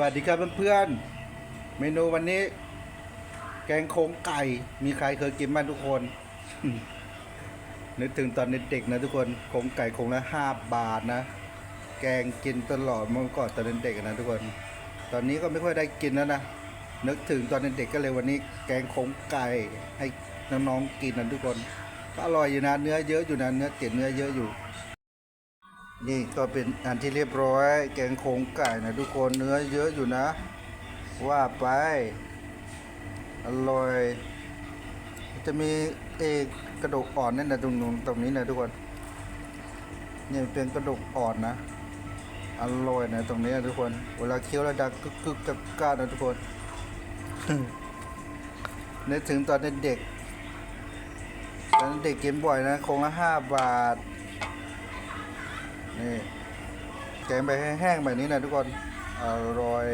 วัสดีครับเพื่อนๆ เมนูวันนี้ แกงโค้งไก่ มีใครเคยกินบ้างทุกคน นึกถึงตอนเด็กๆนะทุกคน โครงไก่โครงละห้าบาทนะ แกงกินตลอดเมื่อก่อนตอนเด็กๆนะทุกคน ตอนนี้ก็ไม่ค่อยได้กินแล้วนะ นึกถึงตอนเด็กๆก็เลยวันนี้ แกงโค้งไก่ให้น้องๆกินนะทุกคนก็อร่อยอยู่นะ เนื้อเยอะอยู่นะ เนื้อเจ็ดเนื้อเยอะอยู่ นี่ก็เป็นอันที่เรียบร้อย แกงโครงไก่นะทุกคนเนื้อเยอะอยู่นะ ว่าไป อร่อย จะมีเอกกระดูกอ่อนนั่นะตรงนู้นตรงนี้นะทุกคนเนี่ยเป็นกระดูกอ่อนนะอร่อยนะตรงนี้นะทุกคน เวลาเคี้ยวแล้วดังกึกกึกกักกานะทุกคนนึกถึงตอนเด็กตอนเด็กกินบ่อยนะคงละห้าบาท นี่แกงไปแห้งๆแบบนี้นะทุกคนอร่อย